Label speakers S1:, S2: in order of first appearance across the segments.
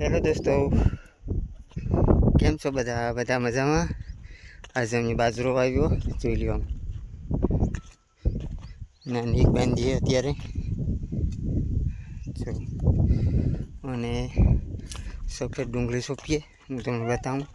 S1: Hello દોસ્તો. કેમ છો બધા? બધા મજામાં? આજે અમે બાજરો વાવ્યો, જોઈ લ્યો આમ. નાની એક બાંધીએ અત્યારે. જો. અને સફેદ ડુંગળી સોંપીએ, હું તમને બતાવું.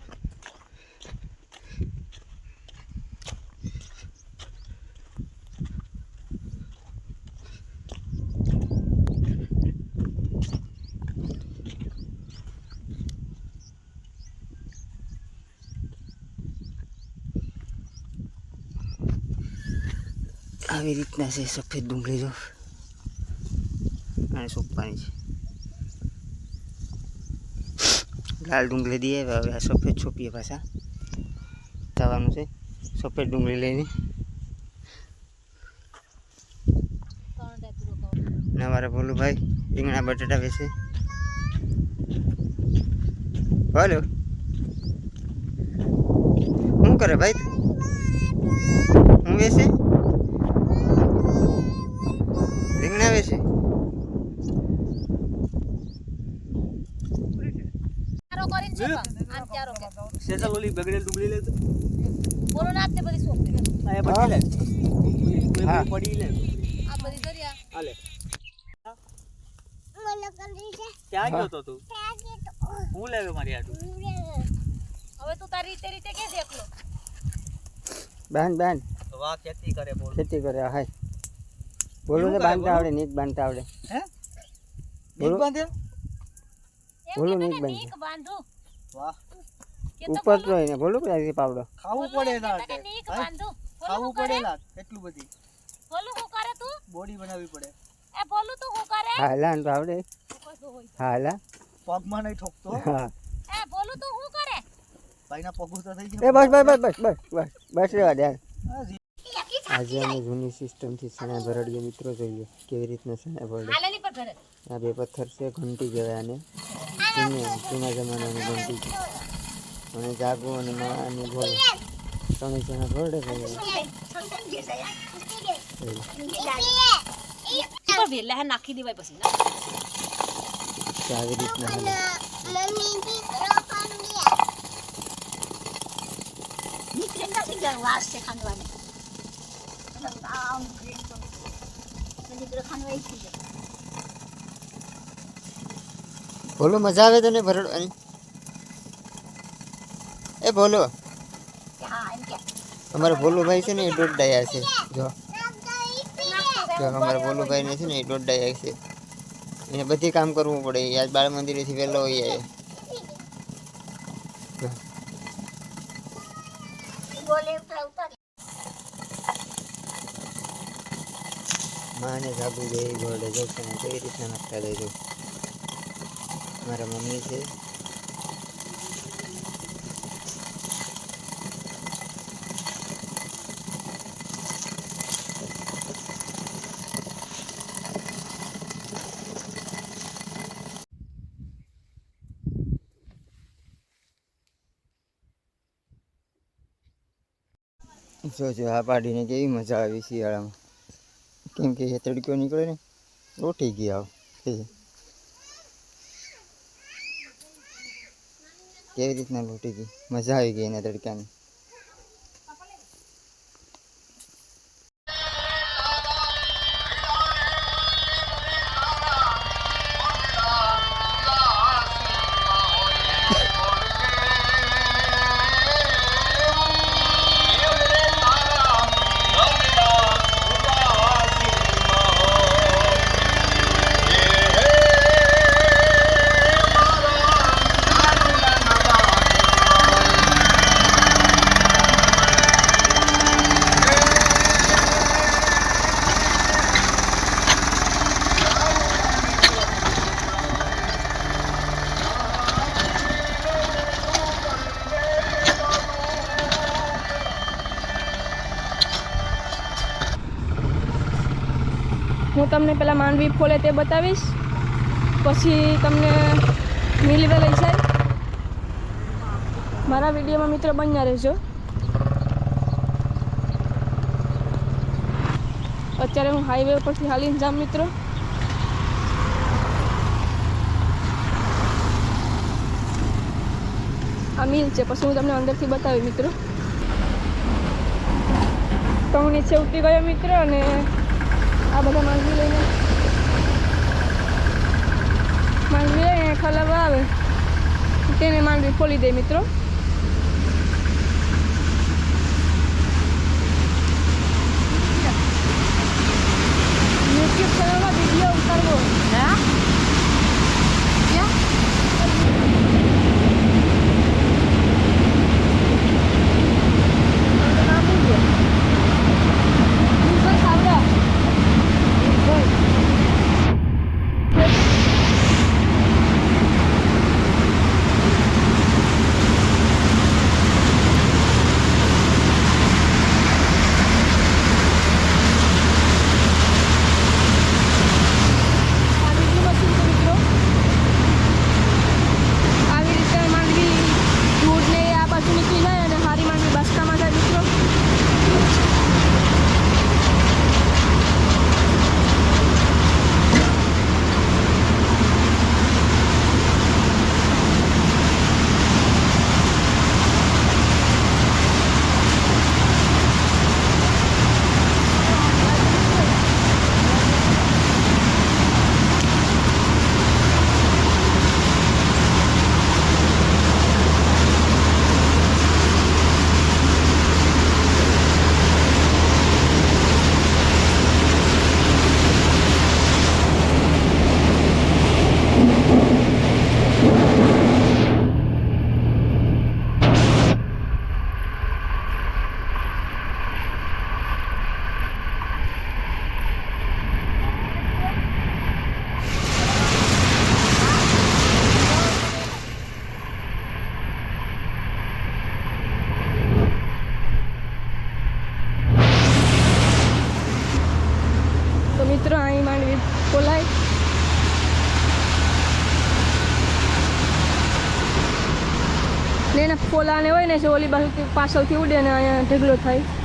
S1: આવી રીતના છે સફેદ ડુંગળી જો અને સોંપવાની છે. લાલ ડુંગળી દઈએ, હવે આ સફેદ છોપીએ પાછા. થવાનું છે સફેદ ડુંગળી લઈને. અમારા ભોલુભાઈ રીંગણા બટાટા વેચે. હલો. શું કરે ભાઈ? હું વેચે?
S2: છે.
S3: ઓલી બગડેલ ડુંગળી લે તો?
S2: બોલો ને આપતે બધી સોંપી.
S3: આ પડી લે.
S1: હા.
S3: પડી લે.
S2: આ બધી દરિયા.
S3: આ ક્યાં ગયો તો તું? હું લેવે મારી આટું
S2: હવે તું તારી રીતે રીતે કે છે
S1: બેન.
S3: તો વાહ ખેતી કરે બોલ.
S1: ખેતી કરે હાય. બોલો ને બાંધતા આવડે નીક બાંધતા આવડે.
S3: હે?
S1: બોલો.
S3: બીજ બાંધે
S2: એમ
S1: નીક બાંધે.
S2: બાંધું
S3: વાહ
S1: ઉપર તો એને બોલું કે પાવડો.
S3: ખાવું પડે ના
S2: નીક બોલો
S3: ખાવું પડે ના એટલું બધી?
S2: બોલું હું કરે તું?
S3: બોડી બનાવવી પડે.
S2: એ બોલું તું હું કરે?
S1: હાલા તો આવડે.
S2: શું કરતો
S1: હાલા.
S3: પગમાં નહીં ઠોકતો.
S2: એ બોલું તું હું કરે?
S3: ભાઈના પગું તો થઈ
S1: એ બસ બસ બસ બસ બસ બસ રેવા દે. આજે અમે જૂની સિસ્ટમથી સણા ભરડીએ મિત્રો જોઈએ કેવી રીતના સણા ભરડે આ બે પથ્થર છે ઘંટી કહેવાય આને. જૂને જૂના જમાનાની ઘંટી. અને જાગો અને મા અને ભોળો ત્રણે જણા ભરડે
S2: ભાઈ. નાખી દેવાય પછી
S1: આવી રીતના હાલે.
S2: નીકળે નથી ગયા વાસ છે ખાંડવાની
S1: ભોલો મજા આવે તને ભરડવાની? એ ભોલો અમારા ભોલુભાઈ છે ને, એ દોઢ ડાયા છે. જો. જો, અમારા ભોલુભાઈ ને છે ને, એ દોઢ ડાયા છે. એને બધી કામ કરવું પડે. આજ બાળ મંદિરેથી વહેલો હોય આવે જો. માને સાબુ જે ગોળે જો છે ને કઈ રીતના નાખતા જાય જો મારા મમ્મી છે. જો જો આ પાડીને કેવી મજા આવી શિયાળામાં. કેમ કે એ તડકો નીકળે ને રોટી ગયા કેવી રીતના લૂંટી ગઈ? મજા આવી ગઈ એના તડકાની.
S4: હું તમને પહેલાં માંડવી ફોલે તે બતાવીશ. પછી તમને મિલવે લઈ જાય. મારા વિડીયોમાં મિત્રો બન્યા રહેજો. અત્યારે હું હાઈવે ઉપરથી હાલીને જામ મિત્રો. આ મિલ છે, પછી હું તમને અંદરથી બતાવી મિત્રો. તો હું નીચે ઉતરી ગયો મિત્ર અને આ બધા માંગી લઈને. માંગી લઈને ખલાવા આવે. તેને માંડવી ખોલી દે મિત્રો. ને એના ફોલાને હોય ને ઓલી બાજુ પાછળથી ઉડે ને અહીંયા ઢગલો થાય.